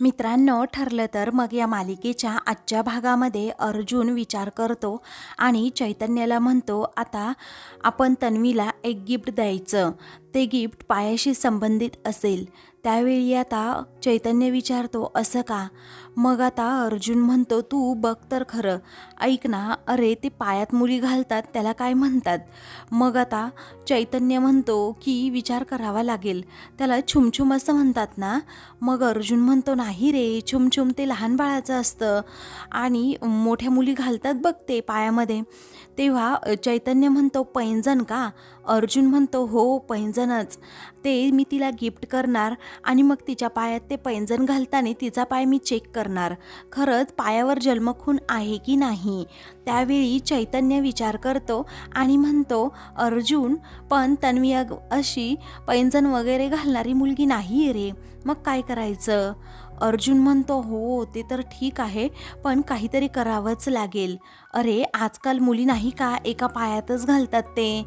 मित्रांनो ठरलं तर मग या मालिकेच्या आजच्या भागामध्ये अर्जुन विचार करतो आणि चैतन्याला म्हणतो आता आपण तन्वीला एक गिफ्ट द्यायचं. ते गिफ्ट पायाशी संबंधित असेल. त्यावेळी आता चैतन्य विचारतो असं का? मग आता अर्जुन म्हणतो तू बघ तर खरं. ऐक ना अरे ते पायात मुली घालतात त्याला काय म्हणतात? मग आता चैतन्य म्हणतो की विचार करावा लागेल. त्याला छुमछुम असं म्हणतात ना? मग अर्जुन म्हणतो नाही रे छुमछुम ते लहान बाळाचं असतं आणि मोठ्या मुली घालतात बघ ते पायामध्ये. तेव्हा चैतन्य म्हणतो पैंजण का? अर्जुन म्हणतो हो पैंजणच. ते मी तिला गिफ्ट करणार आणि मग तिच्या पायात ते पैंजण घालताना तिचा पाय मी चेक करणार. खरंच पायावर जन्मखून आहे की नाही? त्यावेळी चैतन्य विचार करतो आणि म्हणतो अर्जुन पण तन्वी अशी पैंजण वगैरे घालणारी मुलगी नाही आहे रे. मग काय करायचं? अर्जुन म्हणतो हो ते तर ठीक आहे पण काहीतरी करावंच लागेल. अरे आजकाल मुली नाही का एका पायातच घालतात ते?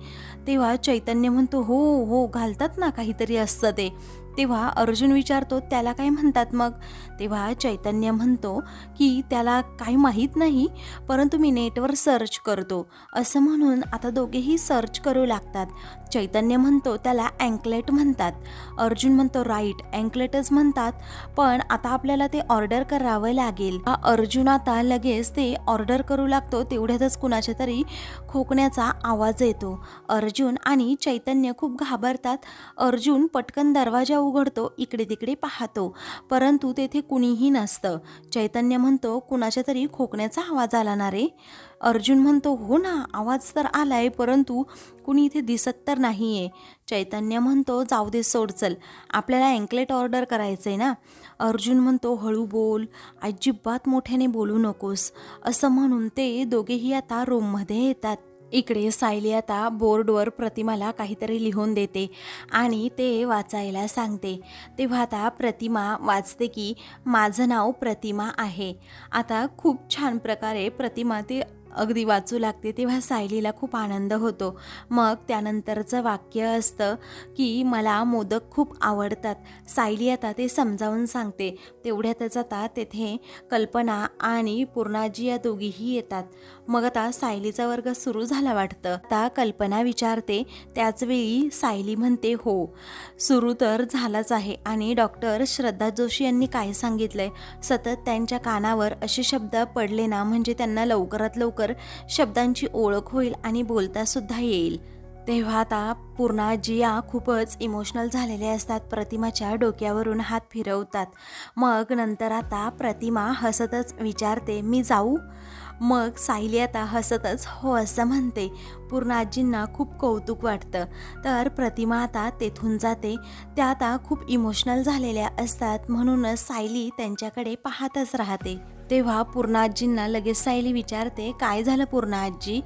तेव्हा चैतन्य म्हणतो हो हो घालतात ना काहीतरी असतं ते. तेव्हा अर्जुन विचारतो त्याला काय म्हणतात मग? तेव्हा चैतन्य म्हणतो की त्याला काही माहीत नाही परंतु मी नेटवर सर्च करतो. असं म्हणून आता दोघेही सर्च करू लागतात. चैतन्य म्हणतो त्याला अँकलेट म्हणतात. अर्जुन म्हणतो राईट अँकलेटच म्हणतात पण आता आपल्याला ते ऑर्डर करावं लागेल. अर्जुन आता लगेच ते ऑर्डर करू लागतो तेवढ्यातच कुणाच्या तरी खोकण्याचा आवाज येतो. अर्जुन आणि चैतन्य खूप घाबरतात. अर्जुन पटकन दरवाजा उघडतो इकडे तिकडे पाहतो. परंतु तेथे कुणीही नसतं. चैतन्य म्हणतो कुणाच्या तरी खोकण्याचा आवाज आला ना रे? अर्जुन म्हणतो हो ना आवाज तर आलाय परंतु कुणी इथे दिसत तर नाही आहे चैतन्य म्हणतो जाऊ दे सोड चल. आपल्याला अँकलेट ऑर्डर करायचं आहे ना. अर्जुन म्हणतो हळू बोल. अजिबात मोठ्याने बोलू नकोस. असं म्हणून ते दोघेही आता रूममध्ये येतात. इकडे सायली आता बोर्डवर प्रतिमाला काहीतरी लिहून देते आणि ते वाचायला सांगते. तेव्हा आता प्रतिमा वाचते की माझं नाव प्रतिमा आहे. आता खूप छान प्रकारे प्रतिमा ते अगदी वाचू लागते तेव्हा सायलीला खूप आनंद होतो. मग त्यानंतरचं वाक्य असतं की मला मोदक खूप आवडतात. सायली आता ते समजावून सांगते. तेवढ्यातच आता तेथे कल्पना आणि पूर्णाजी या दोघीही येतात. मग आता सायलीचा वर्ग सुरू झाला वाटतं. आता कल्पना विचारते. त्याचवेळी सायली म्हणते हो सुरू तर झालाच आहे. आणि डॉक्टर श्रद्धा जोशी यांनी काय सांगितलंय? सतत त्यांच्या कानावर असे शब्द पडले ना म्हणजे त्यांना लवकरात लवकर शब्दांची ओळख होईल आणि बोलता सुद्धा येईल. तेव्हा आता पूर्णा जिया खूपच इमोशनल झालेले असतात. प्रतिमाच्या डोक्यावरून हात फिरवतात. मग नंतर आता प्रतिमा हसतच विचारते मी जाऊ? मग सायली आता हसतच हो असं म्हणते. पूर्णाजींना खूप कौतुक वाटतं. तर प्रतिमा आता तेथून जाते. त्या आता खूप इमोशनल झालेल्या असतात म्हणूनच सायली त्यांच्याकडे पाहतच राहते. तेव्हा पूर्णाजींना लगेच सायली विचारते काय झालं पूर्णाजी?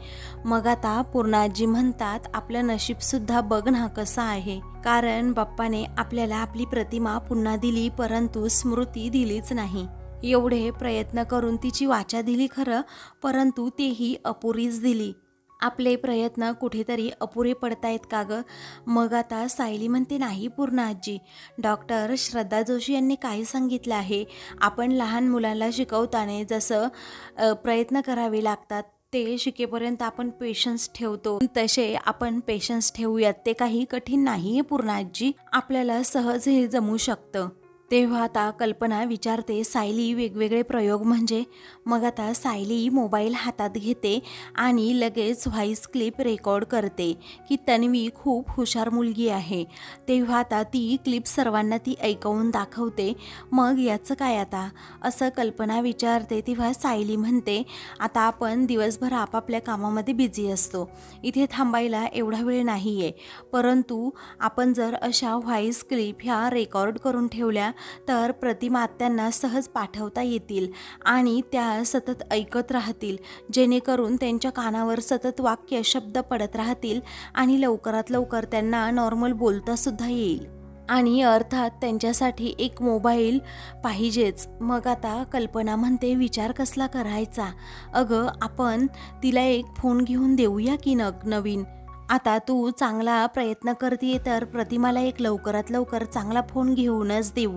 मग आता पूर्णाजी म्हणतात आपलं नशीबसुद्धा बघ ना कसं आहे. कारण बाप्पाने आपल्याला आपली प्रतिमा पुन्हा दिली परंतु स्मृती दिलीच नाही. एवढे प्रयत्न करून तिची वाचा दिली खरं परंतु तेही अपुरीच दिली. आपले प्रयत्न कुठेतरी अपुरे पडतायत का गं? मग आता सायली म्हणते नाही पूर्ण आजी. डॉक्टर श्रद्धा जोशी यांनी काय सांगितलं आहे? आपण लहान मुलांना शिकवताना जसं प्रयत्न करावे लागतात ते शिकेपर्यंत आपण पेशन्स ठेवतो. तसे आपण पेशन्स ठेवूयात ते काही कठीण नाही आहे पूर्ण आजी. आपल्याला सहज हे जमू शकतं. तेव्हा आता कल्पना विचारते सायली वेगवेगळे प्रयोग म्हणजे मग आता सायली मोबाईल हातात घेते आणि लगेच व्हॉइस क्लिप रेकॉर्ड करते की तन्वी खूप हुशार मुलगी आहे. तेव्हा आता ती क्लिप सर्वांना ती ऐकवून दाखवते. मग याचं काय आता? असं कल्पना विचारते तेव्हा सायली म्हणते आता आपण दिवसभर आपापल्या कामामध्ये बिझी असतो. इथे थांबायला एवढा वेळ नाही आहे परंतु आपण जर अशा व्हॉइस क्लिप ह्या रेकॉर्ड करून ठेवल्या तर प्रतिमा त्यांना सहज पाठवता येतील आणि त्या सतत ऐकत राहतील. जेणेकरून त्यांच्या कानावर सतत वाक्य शब्द पडत राहतील आणि लवकरात लवकर त्यांना नॉर्मल बोलतासुद्धा येईल. आणि अर्थात त्यांच्यासाठी एक मोबाईल पाहिजेच. मग आता कल्पना म्हणते विचार कसला करायचा? अगं आपण तिला एक फोन घेऊन देऊया की नग नवीन? आता तू चांगला प्रयत्न करते तर प्रतिमाला एक लवकरात लवकर चांगला फोन घेऊनच देऊ.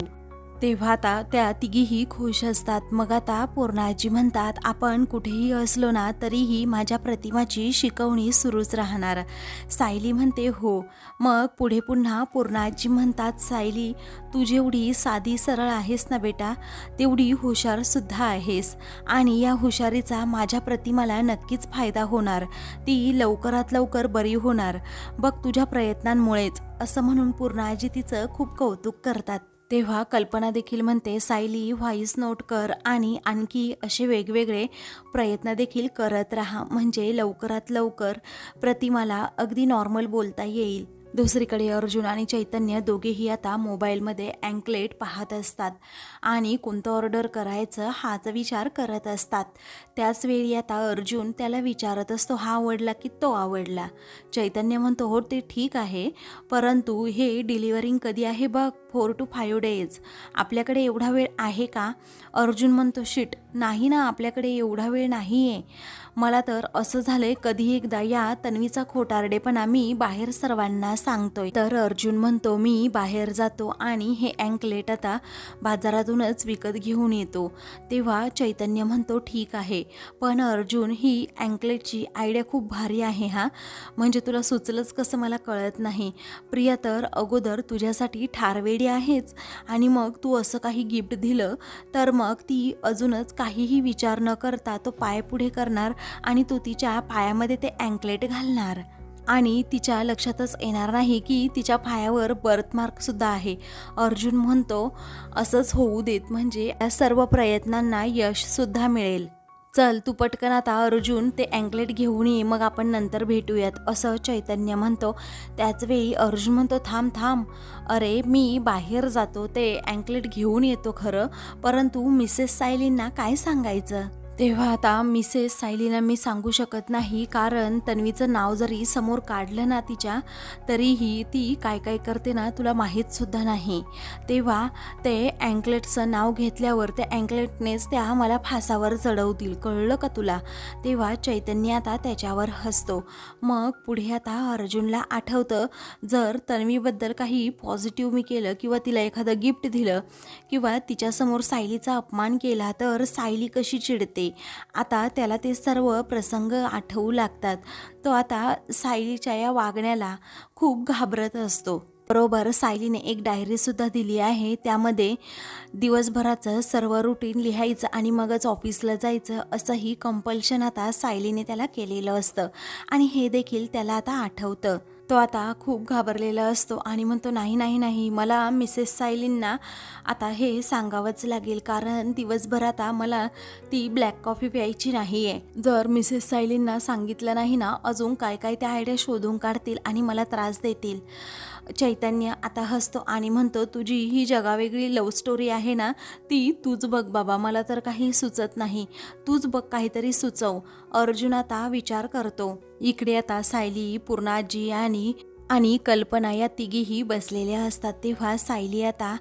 तेव्हा आता त्या तिघीही खुश असतात. मग आता पूर्णाजी म्हणतात आपण कुठेही असलो ना तरीही माझ्या प्रतिमाची शिकवणी सुरूच राहणार. सायली म्हणते हो. मग पुढे पुन्हा पूर्णाजी म्हणतात सायली तू जेवढी साधी सरळ आहेस ना बेटा तेवढी हुशारसुद्धा आहेस. आणि या हुशारीचा माझ्या प्रतिमाला नक्कीच फायदा होणार. ती लवकरात लवकर बरी होणार. बघ तुझ्या प्रयत्नांमुळेच. असं म्हणून पूर्णाजी तिचं खूप कौतुक करतात. तेव्हा कल्पना देखील म्हणते सायली व्हॉइस नोट कर आणि आणखी असे वेगवेगळे प्रयत्न देखील करत राहा. म्हणजे लवकरात लवकर प्रतिमाला अगदी नॉर्मल बोलता येईल. दुसरीकडे अर्जुन आणि चैतन्य दोघेही आता मोबाईलमध्ये अँकलेट पाहत असतात. आणि कोणतं ऑर्डर करायचं हाच विचार करत असतात. त्याचवेळी आता अर्जुन त्याला विचारत असतो हा आवडला की तो आवडला. चैतन्य म्हणतो हो ते ठीक आहे. परंतु हे डिलिव्हरिंग कधी आहे बघ फोर टू फाईव्ह डेज आपल्याकडे एवढा वेळ आहे का? अर्जुन म्हणतो शिट नाही ना आपल्याकडे एवढा वेळ नाही आहे मला तर असं झालंय कधी एकदा या तन्वीचा खोटारडेपणा मी बाहेर सर्वांना सांगतोय. तर अर्जुन म्हणतो मी बाहेर जातो आणि हे अँकलेट आता बाजारातूनच विकत घेऊन येतो. तेव्हा चैतन्य म्हणतो ठीक आहे पण अर्जुन ही अँकलेटची आयडिया खूप भारी आहे हा. म्हणजे तुला सुचलंच कसं मला कळत नाही. प्रिया तर अगोदर तुझ्यासाठी ठारवेडी आहेच आणि मग तू असं काही गिफ्ट दिलं तर मग ती अजूनच काहीही विचार न करता तो पाय पुढे करणार आणि तू तिच्या पायामध्ये ते अँकलेट घालणार. आणि तिच्या लक्षातच येणार नाही की तिच्या पायावर बर्थमार्कसुद्धा आहे. अर्जुन म्हणतो असंच होऊ देत म्हणजे या सर्व प्रयत्नांना यशसुद्धा मिळेल. चल तू पटकन आता अर्जुन ते अँकलेट घेऊन ये मग आपण नंतर भेटूयात असं चैतन्य म्हणतो. त्याचवेळी अर्जुन म्हणतो थांब थांब. अरे मी बाहेर जातो ते अँकलेट घेऊन येतो खरं. परंतु मिसेस सायलींना काय सांगायचं? तेव्हा आता मिसेस सायलीला मी सांगू शकत नाही कारण तन्वीचं नाव जरी समोर काढलं ना तिच्या तरीही ती काय काय करते ना तुला माहीतसुद्धा नाही. तेव्हा ते अँकलेटचं नाव घेतल्यावर त्या अँकलेटनेच त्या मला फासावर चढवतील कळलं का तुला? तेव्हा चैतन्य आता त्याच्यावर हसतो. मग पुढे आता अर्जुनला आठवतं जर तन्वीबद्दल काही पॉझिटिव्ह मी केलं किंवा तिला एखादं गिफ्ट दिलं किंवा तिच्यासमोर सायलीचा अपमान केला तर सायली कशी चिडते? आता त्याला ते सर्व प्रसंग आठवू लागतात. तो आता सायलीच्या या वागण्याला खूप घाबरत असतो. बरोबर सायलीने एक डायरीसुद्धा दिली आहे. त्यामध्ये दिवसभराचं सर्व रुटीन लिहायचं आणि मगच ऑफिसला जायचं असंही कंपल्शन आता सायलीने त्याला केलेलं असतं. आणि हे देखील त्याला आता आठवतं. तो आता खूप घाबरलेला असतो आणि म्हणतो नाही नाही नाही मला मिसेस सायलींना आता हे सांगावंच लागेल कारण दिवसभर आता मला ती ब्लॅक कॉफी प्यायची नाही आहे जर मिसेस सायलींना सांगितलं नाही ना अजून काय काय त्या आयडिया शोधून काढतील आणि मला त्रास देतील. चैतन्य आता हसतो आणि म्हणतो तुझी ही जगावेगळी लव्ह स्टोरी आहे ना ती तूच बघ बाबा मला तर काही सुचत नाही. तूच बघ काहीतरी सुचव. अर्जुन आता विचार करतो. इकडे आता सायली पूर्णाजी आणि आणि कल्पना या तिघीही बसलेल्या असतात. तेव्हा सायली आता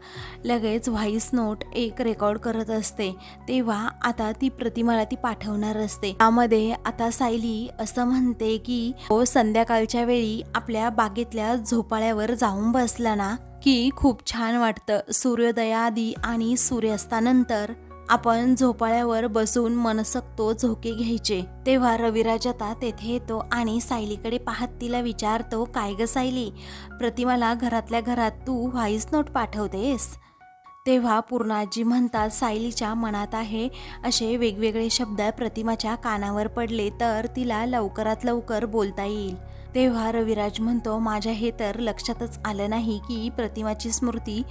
लगेच व्हॉइस नोट एक रेकॉर्ड करत असते. तेव्हा आता ती प्रतिमाला ती पाठवणार असते. त्यामध्ये आता सायली असं म्हणते की हो संध्याकाळच्या वेळी आपल्या बागेतल्या झोपाळ्यावर जाऊन बसला ना की खूप छान वाटतं. सूर्योदयाआधी आणि सूर्यास्तानंतर आपण झोपाळ्यावर बसून मनसकतो झोके घ्यायचे. तेव्हा रविराज आता तेथे येतो आणि सायलीकडे पाहत तिला विचारतो काय ग सायली? प्रतिमाला घरातल्या घरात तू व्हॉइस नोट पाठवतेस? तेव्हा पूर्णाजी म्हणतात सायलीच्या मनात आहे. असे वेगवेगळे शब्द प्रतिमाच्या कानावर पडले तर तिला लवकरात लवकर बोलता येईल. तेव्हा रविराज म्हणतो माझ्या हे तर लक्षातच आलं नाही की प्रतिमाची स्मृती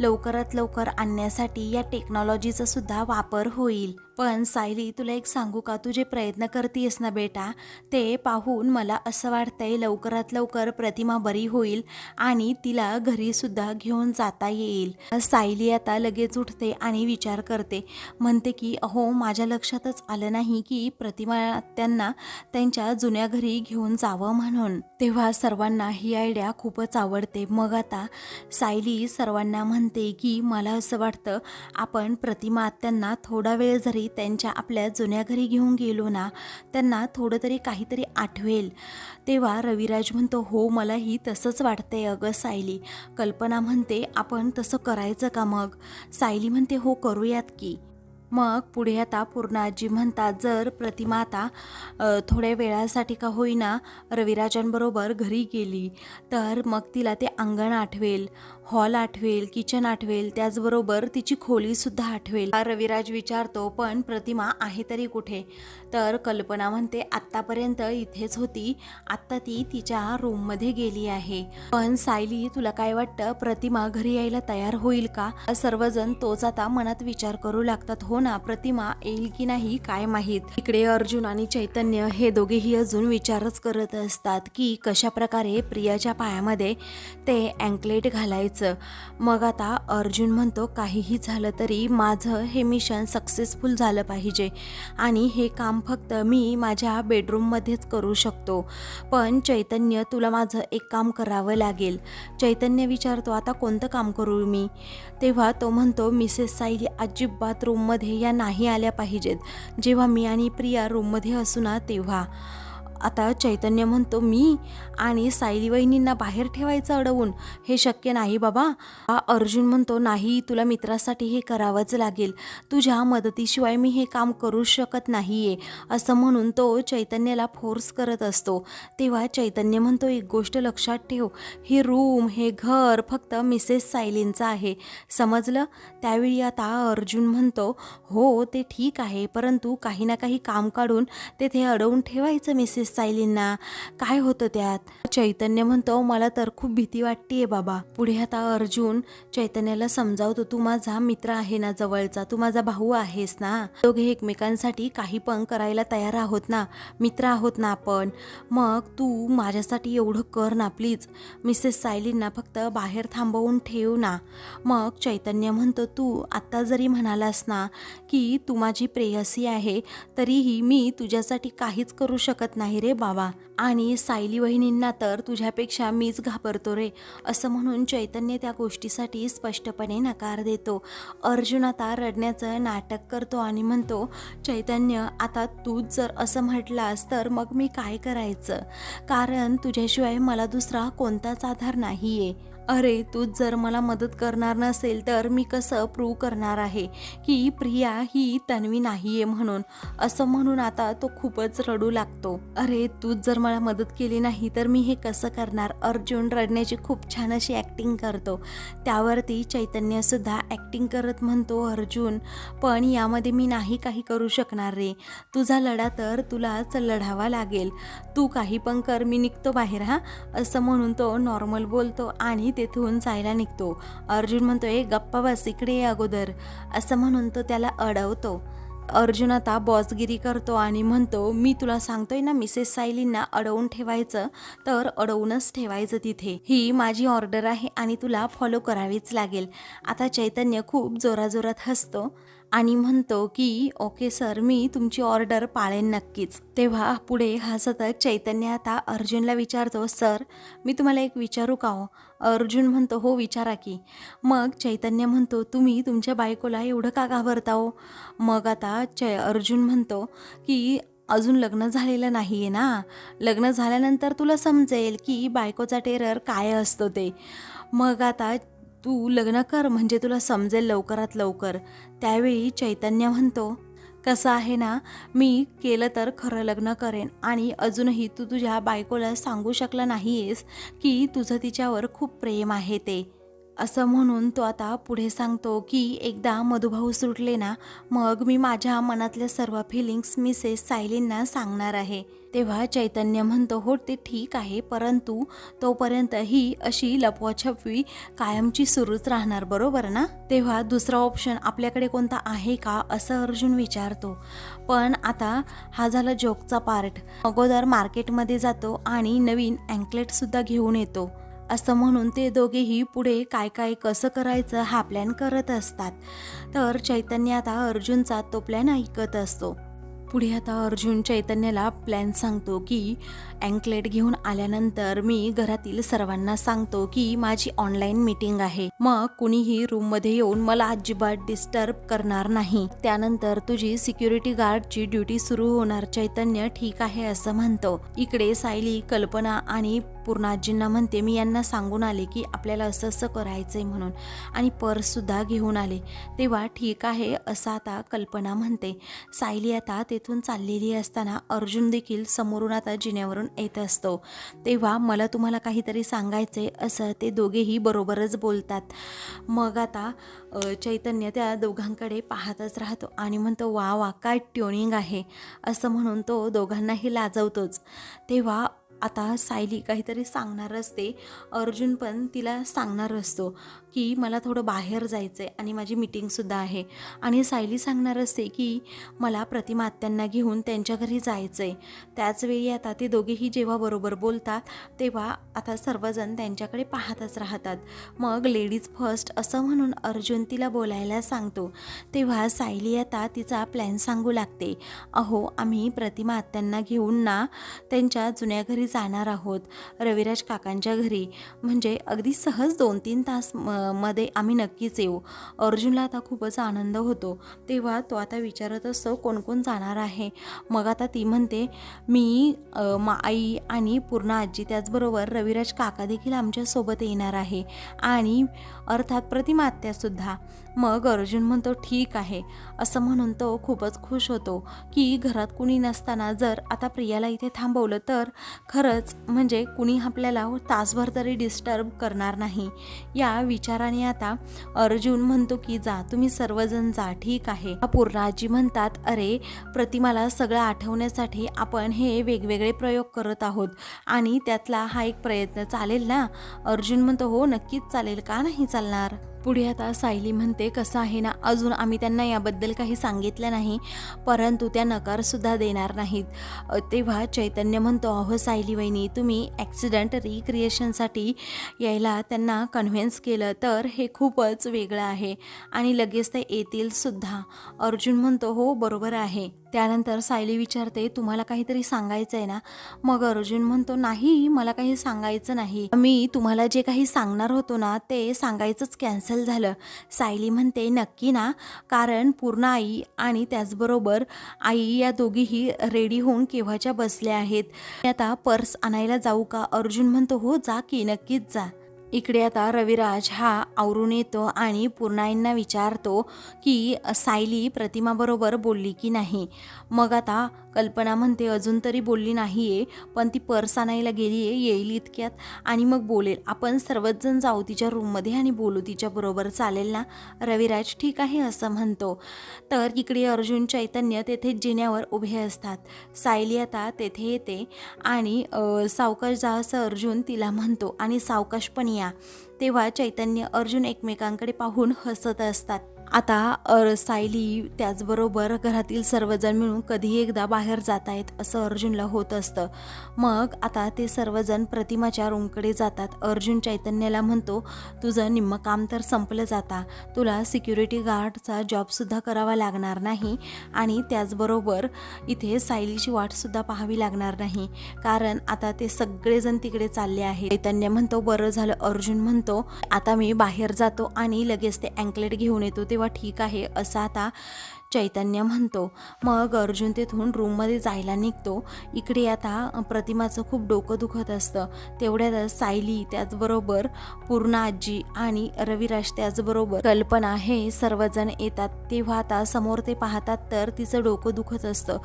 लवकरात लवकर आणण्यासाठी या टेक्नॉलॉजीचा सुद्धा वापर होईल. पण सायली तुला एक सांगू का? तू जे प्रयत्न करतेस ना बेटा ते पाहून मला असं वाटतंय लवकरात लवकर प्रतिमा बरी होईल आणि तिला घरीसुद्धा घेऊन जाता येईल. सायली आता लगेच उठते आणि विचार करते. म्हणते की अहो माझ्या लक्षातच आलं नाही की प्रतिमा त्यांना त्यांच्या जुन्या घरी घेऊन जावं म्हणून. तेव्हा सर्वांना ही आयडिया खूपच आवडते. मग आता सायली सर्वांना म्हणते की मला असं वाटतं आपण प्रतिमा त्यांना थोडा वेळ जरी तरी त्यांच्या आपल्या जुन्या घरी घेऊन गेलो ना त्यांना थोडं तरी काहीतरी आठवेल. तेव्हा रविराज म्हणतो हो मलाही तसंच वाटतंय अगं सायली. कल्पना म्हणते आपण तसं करायचं का मग? सायली म्हणते हो करूयात की. मग पुढे आता पूर्ण आजी म्हणतात जर प्रतिमा आता थोड्या वेळासाठी का होईना रविराजांबरोबर घरी गेली तर मग तिला ते अंगण आठवेल. हॉल आठवेल किचन आठवेल त्याचबरोबर तिची खोलीसुद्धा आठवेल. हा रविराज विचारतो पण प्रतिमा आहे तरी कुठे? तर कल्पना म्हणते आत्तापर्यंत इथेच होती. आत्ता ती तिच्या रूममध्ये गेली आहे. पण सायली तुला काय वाटतं? प्रतिमा घरी यायला तयार होईल का? सर्वजण तोच आता मनात विचार करू लागतात हो ना प्रतिमा येईल की नाही काय माहीत? इकडे अर्जुन आणि चैतन्य हे दोघेही अजून विचारच करत असतात की कशा प्रकारे प्रियाच्या पायामध्ये ते अँकलेट घालायचं मग आता अर्जुन म्हणतो काहीही झालं तरी माझं हे मिशन सक्सेसफुल झालं पाहिजे. आणि हे काम फक्त मी माझ्या बेडरूममध्येच करू शकतो. पण चैतन्य तुला माझं एक काम करावं लागेल. चैतन्य विचारतो आता कोणतं काम करू मी? तेव्हा तो म्हणतो मिसेस सायली अजिबात रूममध्ये या नाही आल्या पाहिजेत. जेव्हा मी आणि प्रिया रूममध्ये असू ना तेव्हा. आता चैतन्य म्हणतो मी आणि सायली वहिनींना बाहेर ठेवायचं अडवून हे शक्य नाही बाबा. अर्जुन म्हणतो नाही तुला मित्रासाठी हे करावंच लागेल. तुझ्या मदतीशिवाय मी हे काम करू शकत नाही आहे असं म्हणून तो चैतन्याला फोर्स करत असतो. तेव्हा चैतन्य म्हणतो एक गोष्ट लक्षात ठेव. ही रूम हे घर फक्त मिसेस सायलींचं आहे. समजलं? त्यावेळी आता अर्जुन म्हणतो हो ते ठीक आहे परंतु काही ना काही काम काढून तेथे अडवून ठेवायचं मिसेस सायलींना काय होतं त्यात? चैतन्य म्हणतो मला तर खूप भीती वाटतीये बाबा. पुढे आता अर्जुन चैतन्याला समजावतो तू माझा मित्र आहे ना जवळचा तू माझा भाऊ आहेस ना. दोघे एकमेकांसाठी काही पण करायला तयार आहोत ना. मित्र आहोत ना आपण. मग तू माझ्यासाठी एवढं कर ना प्लीज. मिसेस सायलींना फक्त बाहेर थांबवून ठेव ना. मग चैतन्य म्हणतो तू आत्ता जरी म्हणालास ना की तू माझी प्रेयसी आहे तरीही मी तुझ्यासाठी काहीच करू शकत नाही. रे बाबा आणि सायली वहिनींना तर तुझ्यापेक्षा मीच घाबरतो रे असं म्हणून चैतन्य त्या गोष्टीसाठी स्पष्टपणे नकार देतो. अर्जुन आता रडण्याचं नाटक करतो आणि म्हणतो चैतन्य आता तूच जर असं म्हटलास तर मग मी काय करायचं? कारण तुझ्याशिवाय मला दुसरा कोणताच आधार नाही आहे अरे तूच जर मला मदत करणार नसेल तर मी कसं प्रूव्ह करणार आहे की प्रिया ही तन्वी नाही आहे म्हणून? असं म्हणून आता तो खूपच रडू लागतो. अरे तूच जर मला मदत केली नाही तर मी हे कसं करणार? अर्जुन रडण्याची खूप छान अशी ॲक्टिंग करतो. त्यावरती चैतन्यसुद्धा ॲक्टिंग करत म्हणतो अर्जुन पण यामध्ये मी नाही काही करू शकणार रे. तुझा लढा तर तुलाच लढावा लागेल. तू काही पण कर मी निघतो बाहेर हा? असं म्हणून तो नॉर्मल बोलतो आणि तेथून जायला निघतो. अर्जुन म्हणतो ए गप्पा बस इकडे ये अगोदर. असं म्हणून तो त्याला अडवतो. अर्जुन आता बॉसगिरी करतो आणि म्हणतो मी तुला सांगतोय ना मिसेस सायलींना अडवून ठेवायचं तर अडवूनच ठेवायचं तिथे. ही माझी ऑर्डर आहे आणि तुला फॉलो करावीच लागेल. आता चैतन्य खूप जोराजोरात हसतो. आणि म्हणतो की ओके सर मी तुमची ऑर्डर पाळेन नक्कीच. तेव्हा पुढे हसतच चैतन्य आता अर्जुनला विचारतो सर मी तुम्हाला एक विचारू का हो? अर्जुन म्हणतो हो विचारा की. मग चैतन्य म्हणतो तुम्ही तुमच्या बायकोला एवढं का घाबरता हो? मग आता चै अर्जुन म्हणतो की अजून लग्न झालेलं नाही आहे ना? लग्न झाल्यानंतर तुला समजेल की बायकोचा टेरर काय असतो ते. मग आता तू लग्न कर म्हणजे तुला समजेल लवकरात लवकर. त्यावेळी चैतन्य म्हणतो कसं आहे ना मी केलं तर खरं लग्न करेन आणि अजूनही तू तुझ्या बायकोला सांगू शकला नाही आहेस की तुझं तिच्यावर खूप प्रेम आहे ते. असं म्हणून तो आता पुढे सांगतो की एकदा मधुभाऊ सुटले ना मग मी माझ्या मनातल्या सर्व फिलिंग्स मिसेस सायलींना सांगणार आहे. तेव्हा चैतन्य म्हणतो हो ते ठीक आहे परंतु तोपर्यंत ही अशी लपवाछपवी कायमची सुरूच राहणार बरोबर ना? तेव्हा दुसरा ऑप्शन आपल्याकडे कोणता आहे का? असं अर्जुन विचारतो. पण आता हा झाला जोकचा पार्ट अगोदर मार्केटमध्ये जातो आणि नवीन अँकलेटसुद्धा घेऊन येतो. असं म्हणून ते दोघेही पुढे काय काय कसं करायचं हा प्लॅन करत असतात. तर चैतन्य आता अर्जुनचा तो प्लॅन ऐकत असतो. पुढे आता अर्जुन चैतन्याला प्लॅन सांगतो की अँकलेट घेऊन आल्यानंतर मी घरातील सर्वांना सांगतो की माझी ऑनलाईन मीटिंग आहे. मग कुणीही रूममध्ये येऊन मला अजिबात डिस्टर्ब करणार नाही. त्यानंतर तुझी सिक्युरिटी गार्डची ड्युटी सुरू होणार चैतन्य. ठीक आहे असं म्हणतो. इकडे सायली कल्पना आणि पूर्णाजींना म्हणते मी यांना सांगून आले की आपल्याला असं असं करायचंय म्हणून. आणि पर्ससुद्धा घेऊन आले. तेव्हा ठीक आहे असं आता कल्पना म्हणते. सायली आता तेथून चाललेली असताना अर्जुन देखील समोरून आता जिन्यावरून येत असतो. तेव्हा मला तुम्हाला काहीतरी सांगायचंय असं ते दोघेही बरोबरच बोलतात. मग आता चैतन्य त्या दोघांकडे पाहतच राहतो आणि म्हणतो वा वा काय ट्युनिंग आहे असं म्हणून तो दोघांनाही लाजवतोच. तेव्हा आता सायली काहीतरी सांगणार असते अर्जुन पण तिला सांगणार असतो. की मला थोडं बाहेर जायचं आहे आणि माझी मीटिंगसुद्धा आहे. आणि सायली सांगणार असते की मला प्रतिमा आत्यांना घेऊन त्यांच्या घरी जायचं आहे त्याचवेळी आता ते दोघेही जेव्हा बरोबर बोलतात तेव्हा आता सर्वजण त्यांच्याकडे पाहतच राहतात. मग लेडीज फर्स्ट असं म्हणून अर्जुन तिला बोलायला सांगतो. तेव्हा सायली आता तिचा प्लॅन सांगू लागते. अहो आम्ही प्रतिमा आत्यांना घेऊन ना त्यांच्या जुन्या घरी जाणार आहोत रविराज काकांच्या घरी. म्हणजे अगदी सहज दोन तीन तास मध्ये आम्ही नक्कीच येऊ. अर्जुनला आता खूपच आनंद होतो. तेव्हा तो आता विचारत असतो कोण कोण जाणार आहे? मग आता ती म्हणते मी मा आई आणि पूर्ण आजी त्याचबरोबर रविराज काका देखील आमच्यासोबत येणार आहे आणि अर्थात प्रतिमा आत्यासुद्धा मग अर्जुन म्हणतो ठीक आहे. असं म्हणून तो खूपच खुश होतो की घरात कुणी नसताना जर आता प्रियाला इथे थांबवलं तर खरंच म्हणजे कुणी आपल्याला तासभर तरी डिस्टर्ब करणार नाही. या विचार विचाराने आता अर्जुन म्हणतो की जा तुम्ही सर्वजण जा ठीक आहे. पूर्णाजी म्हणतात अरे प्रतिमाला सगळं आठवण्यासाठी आपण हे वेगवेगळे प्रयोग करत आहोत आणि त्यातला हा एक प्रयत्न चालेल ना? अर्जुन म्हणतो हो नक्कीच चालेल. का नाही चालणार? पुढे आता सायली म्हणते कसं आहे ना अजून आम्ही त्यांना याबद्दल काही सांगितलं नाही परंतु त्या नकारसुद्धा देणार नाहीत. तेव्हा चैतन्य म्हणतो अहो सायली वहिनी तुम्ही ॲक्सिडंट रिक्रिएशनसाठी यायला त्यांना कन्व्हिन्स केलं तर हे खूपच वेगळं आहे आणि लगेच ते येतील सुद्धा. अर्जुन म्हणतो हो बरोबर आहे. त्यानंतर सायली विचारते तुम्हाला काहीतरी सांगायचं आहे ना? मग अर्जुन म्हणतो नाही मला काही सांगायचं नाही. मी तुम्हाला जे काही सांगणार होतो ना ते सांगायचंच कॅन्सल झालं. सायली म्हणते नक्की ना कारण पूर्ण आई आणि त्याचबरोबर आई या दोघीही रेडी होऊन केव्हाच्या बसल्या आहेत? आता पर्स आणायला जाऊ का? अर्जुन म्हणतो हो जा की नक्कीच जा. इकडे आता रविराज हा आवरून येतो आणि पूर्णाईंना विचारतो की सायली प्रतिमाबरोबर बोलली की नाही? मग आता कल्पना म्हणते अजून तरी बोलली नाही आहे पण ती पर्स आणायला गेली आहे येईल इतक्यात. आणि मग बोलेल आपण सर्वचजण जाऊ तिच्या रूममध्ये आणि बोलू तिच्याबरोबर चालेल ना? रविराज ठीक आहे असं म्हणतो. तर इकडे अर्जुन चैतन्य तेथे जिन्यावर उभे असतात. सायली आता तेथे येते आणि सावकाश जा असं अर्जुन तिला म्हणतो आणि सावकाश पण या तेव्हा चैतन्य अर्जुन एकमेकांकडे पाहून हसत असतात. आता अर सायली त्याचबरोबर घरातील सर्वजण मिळून कधी एकदा बाहेर जात आहेत असं अर्जुनला होत असतं. मग आता ते सर्वजण प्रतिमाच्या रूमकडे जातात. अर्जुन चैतन्याला म्हणतो तुझं निम्म काम तर संपलं जाता. तुला सिक्युरिटी गार्डचा जॉबसुद्धा करावा लागणार नाही आणि त्याचबरोबर इथे सायलीची वाटसुद्धा पाहावी लागणार नाही. कारण आता ते सगळेजण तिकडे चालले आहेत. चैतन्य म्हणतो बरं झालं. अर्जुन म्हणतो आता मी बाहेर जातो आणि लगेच ते अँकलेट घेऊन येतो. ते तेव्हा ठीक आहे असं आता चैतन्य म्हणतो. मग अर्जुन तेथून रूममध्ये जायला निघतो. इकडे आता प्रतिमाचं खूप डोकं दुखत असतं. तेवढ्यात सायली त्याचबरोबर पूर्ण आजी आणि रविराज त्याचबरोबर कल्पना हे सर्वजण येतात. तेव्हा आता समोर ते पाहतात तर तिचं डोकं दुखत असतं.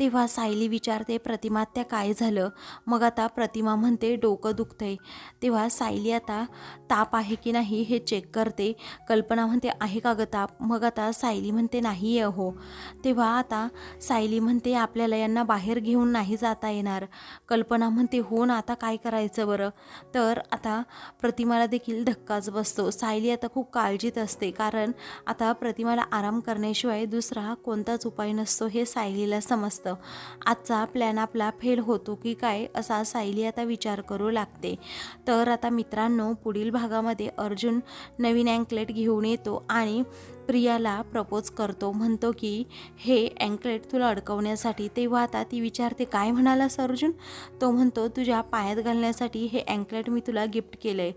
तेव्हा सायली विचारते प्रतिमा त्या काय झालं? मग आता प्रतिमा म्हणते डोकं दुखतंय. तेव्हा सायली आता ताप आहे की नाही हे चेक करते. कल्पना म्हणते आहे का ग ताप? मग आता सायली म्हणते नाही आहे हो. तेव्हा आता सायली म्हणते आपल्याला यांना बाहेर घेऊन नाही जाता येणार. कल्पना म्हणते हो ना आता काय करायचं बरं? तर आता प्रतिमाला देखील धक्काच बसतो. सायली आता खूप काळजीत असते कारण आता प्रतिमाला आराम करण्याशिवाय दुसरा कोणताच उपाय नसतो हे सायलीला समजतं. आजचा प्लॅन आपला फेल होतो की काय असा सायली आता विचार करू लागते. तर आता मित्रांनो पुढील भागामध्ये अर्जुन नवीन अँकलेट घेऊन येतो आणि प्रियाला प्रपोज करतो म्हणतो की हे अँकलेट तुला अडकवण्यासाठी तेव्हा आता ती विचारते काय म्हणालास अर्जुन? तो म्हणतो तुझ्या पायात घालण्यासाठी हे अँकलेट मी तुला गिफ्ट केलं आहे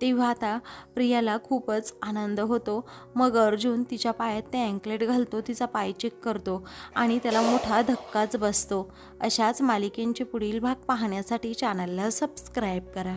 तेव्हा आता प्रियाला खूपच आनंद होतो. मग अर्जुन तिच्या पायात ते अँकलेट घालतो तिचा पाय चेक करतो आणि त्याला मोठा धक्काच बसतो. अशाच मालिकेंचे पुढील भाग पाहण्यासाठी चॅनलला सबस्क्राईब करा.